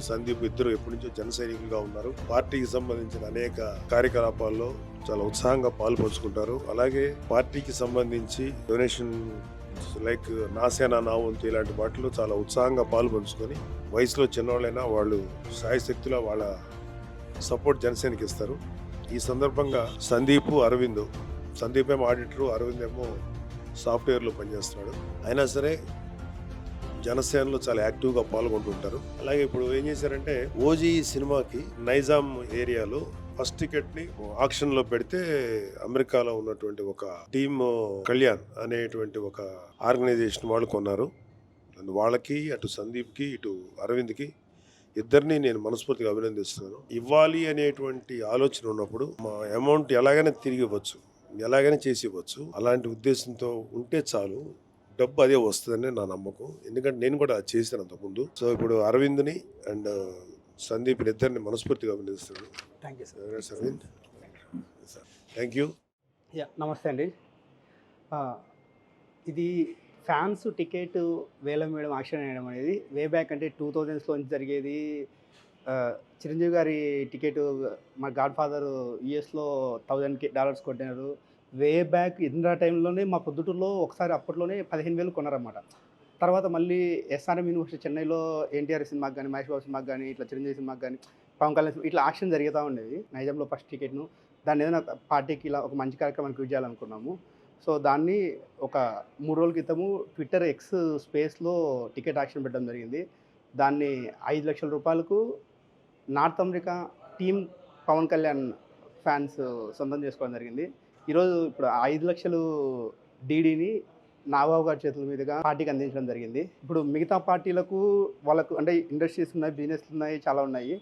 సందీప్ ఇద్దరు ఎప్పటి నుంచో జన సైనికులుగా ఉన్నారు. పార్టీకి సంబంధించిన అనేక కార్యకలాపాల్లో చాలా ఉత్సాహంగా పాల్పంచుకుంటారు అలాగే పార్టీకి సంబంధించి డొనేషన్ లైక్ నాసేనా నా వంతు ఇలాంటి వాటిలో చాలా ఉత్సాహంగా పాల్పంచుకొని వయసులో చిన్నవాళ్ళైనా వాళ్ళు సాయశక్తిలో వాళ్ళ సపోర్ట్ జనసేనకి ఇస్తారు. ఈ సందర్భంగా సందీప్ అరవింద్ సందీప్ ఏమో ఆడిటర్ అరవింద్ ఏమో సాఫ్ట్వేర్లో పనిచేస్తున్నాడు. అయినా సరే జనసేనలో చాలా యాక్టివ్గా పాల్గొంటుంటారు. అలాగే ఇప్పుడు ఏం చేశారంటే ఓజీ సినిమాకి నైజాం ఏరియాలో ఫస్ట్ టికెట్ని ఆక్షన్లో పెడితే అమెరికాలో ఉన్నటువంటి ఒక టీమ్ కళ్యాణ్ అనేటువంటి ఒక ఆర్గనైజేషన్ వాళ్ళు కొన్నారు. వాళ్ళకి అటు సందీప్కి ఇటు అరవింద్కి ఇద్దరిని నేను మనస్ఫూర్తిగా అభినందిస్తున్నాను. ఇవ్వాలి అనేటువంటి ఆలోచన ఉన్నప్పుడు మా అమౌంట్ ఎలాగైనా తిరిగి ఇవ్వచ్చు ఎలాగైనా చేసి ఇవ్వచ్చు. అలాంటి ఉద్దేశంతో ఉంటే చాలు. డబ్బు అదే వస్తుందని నా నమ్మకం. ఎందుకంటే నేను కూడా అది చేశాను అంతకుముందు. సో ఇప్పుడు అరవింద్ని అండ్ సందీప్ ఇద్దరిని మనస్ఫూర్తిగా అభినందిస్తున్నాను. Thank you sir Arvind thank you yeah నమస్తే అండి. ఇది ఫ్యాన్స్ టికెట్ వేలం వేయడం ఆక్షన్ వేయడం అనేది వే బ్యాక్ అంటే టూ థౌజండ్స్లో జరిగేది చిరంజీవి గారి టికెట్ మా గాడ్ ఫాదర్ యుఎస్లో థౌజండ్ డాలర్స్ కొట్టినారు. వే బ్యాక్ ఇంద్రా టైంలోనే మా పొద్దుటూరులో ఒకసారి అప్పట్లోనే పదిహేను వేలు కొన్నారన్నమాట. తర్వాత మళ్ళీ ఎస్ఆర్ఎం యూనివర్సిటీ చెన్నైలో ఎన్టీఆర్ సినిమాకి కానీ మహేష్ బాబు సినిమాకి కానీ ఇట్లా చిరంజీవి సినిమాకి కానీ పవన్ కళ్యాణ్ ఇట్లా ఆక్షన్ జరుగుతూ ఉండేది. నైజంలో ఫస్ట్ టికెట్ను. దాన్ని ఏదైనా పార్టీకి ఇలా ఒక మంచి కార్యక్రమానికి యూజ్ చేయాలనుకున్నాము. సో దాన్ని ఒక మూడు రోజుల క్రితము ట్విట్టర్ ఎక్స్ స్పేస్లో టికెట్ ఆక్షన్ పెట్టడం జరిగింది. దాన్ని ఐదు లక్షల రూపాయలకు north America team Pawan Kalyan fans సొంతం చేసుకోవడం జరిగింది. ఈరోజు ఇప్పుడు ఐదు లక్షలు డీడీని నాగబాబు గారి చేతుల మీదుగా పార్టీకి అందించడం జరిగింది. ఇప్పుడు మిగతా పార్టీలకు వాళ్ళకు అంటే ఇండస్ట్రీస్ ఉన్నాయి బిజినెస్లు ఉన్నాయి చాలా ఉన్నాయి.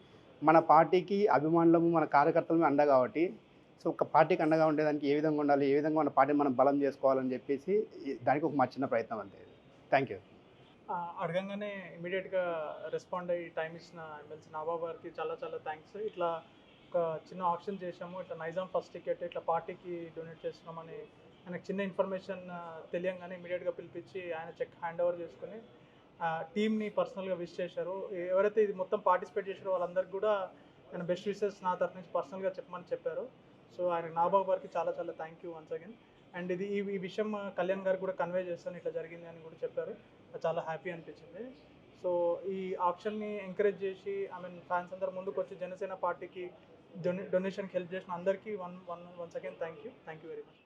మన పార్టీకి అభిమానులము మన కార్యకర్తలమే అండ కాబట్టి సో ఒక పార్టీకి అండగా ఉండేదానికి ఏ విధంగా ఉండాలి ఏ విధంగా మన పార్టీని మనం బలం చేసుకోవాలని చెప్పేసి దానికి ఒక మా చిన్న ప్రయత్నం అంతే. థ్యాంక్ యూ అడగంగానే ఇమీడియట్గా రెస్పాండ్ అయ్యి టైం ఇచ్చిన ఎమ్మెల్సీ నాబాబు గారికి చాలా చాలా థ్యాంక్స్ ఇట్లా ఒక చిన్న ఆప్షన్ చేసాము ఇట్లా నైజాం ఫస్ట్ టికెట్ ఇట్లా పార్టీకి డొనేట్ చేస్తున్నామని ఆయనకు చిన్న ఇన్ఫర్మేషన్ తెలియంగానే ఇమీడియట్గా పిలిపించి ఆయన చెక్ హ్యాండ్ ఓవర్ చేసుకుని టీమ్ని పర్సనల్గా విష్ చేశారు. ఎవరైతే ఇది మొత్తం పార్టిసిపేట్ చేశారో వాళ్ళందరికీ కూడా ఆయన బెస్ట్ విషెస్ నా తరఫు నుంచి పర్సనల్గా చెప్పమని చెప్పారు. సో ఆయన నాబాబు గారికి చాలా చాలా thank you once again and ఇది ఈ ఈ విషయం కళ్యాణ్ గారు కూడా కన్వే చేస్తాను ఇట్లా జరిగింది అని కూడా చెప్పారు. చాలా హ్యాపీ అనిపించింది. సో ఈ ఆప్షన్ని ఎంకరేజ్ చేసి ఐ మీన్ ఫ్యాన్స్ అందరు ముందుకు వచ్చి జనసేన పార్టీకి డొనేషన్కి హెల్ప్ చేసిన అందరికీ one one once again thank you thank you very much